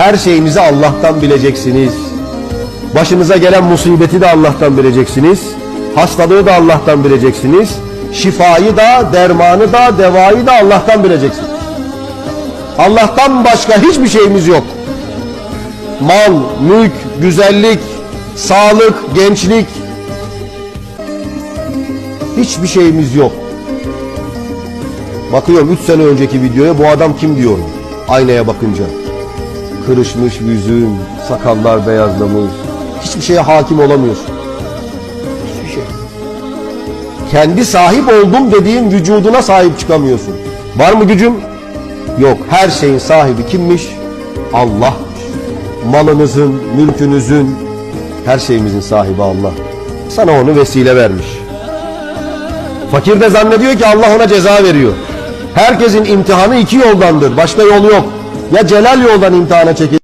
Her şeyinizi Allah'tan bileceksiniz. Başınıza gelen musibeti de Allah'tan bileceksiniz. Hastalığı da Allah'tan bileceksiniz. Şifayı da, dermanı da, devayı da Allah'tan bileceksiniz. Allah'tan başka hiçbir şeyimiz yok. Mal, mülk, güzellik, sağlık, gençlik hiçbir şeyimiz yok. Bakıyorum 3 sene önceki videoya bu adam kim diyorum aynaya bakınca. Kırışmış yüzün, sakallar beyazlamış. Hiçbir şeye hakim olamıyorsun. Hiçbir şey. Kendi sahip oldum dediğin vücuduna sahip çıkamıyorsun. Var mı gücüm? Yok. Her şeyin sahibi kimmiş? Allah'mış. Malınızın, mülkünüzün, her şeyimizin sahibi Allah. Sana onu vesile vermiş. Fakir de zannediyor ki Allah ona ceza veriyor. Herkesin imtihanı iki yoldandır. Başka yol yok. Ya celal yoldan imtihana çekilir.